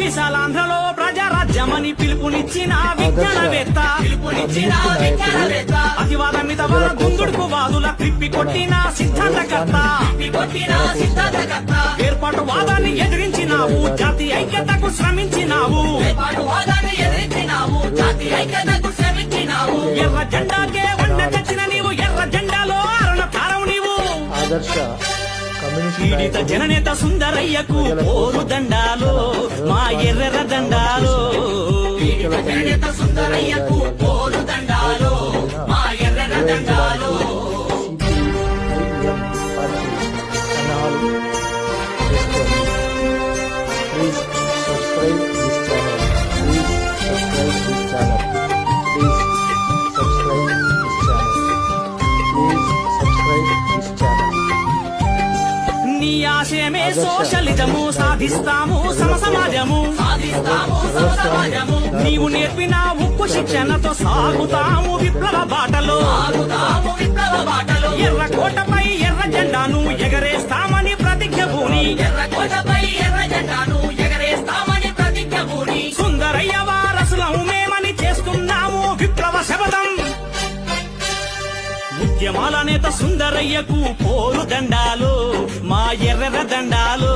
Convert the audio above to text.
విశాలాంధ్రలో ప్రజారాజ్యమని పిలుపునిచ్చిన విజ్ఞానవేత్త. అతివాదమిత వర గుందుడుకు వాదుల త్రిప్పి కొట్టిన సిద్ధాంతకర్త. ఏర్పాటు వాదాన్ని ఎదిరించినావు జాతి ఐక్యతకు శ్రమించినావు. ఎర్ర జెండాకే వండ చచ్చిన నీవు ఎర్ర జెండాలో అరుణ తారవు నీవు. ఆదర్శ పీడిత జననేత సుందరయ్యకు పోరు దండాలు మా ఎర్రెర్ర దండాలు. జననేత సుందరయ్యకు నీ ఆశయమే సోషలిజము సాధిస్తాము సమ సమాజము నీవు నేర్పిన ఉక్కు శిక్షణతో సాగుతాము విప్లవ బాటలో. ఉద్యమాల నేత సుందరయ్యకు పోరు దండాలు మా ఎర్ర దండాలు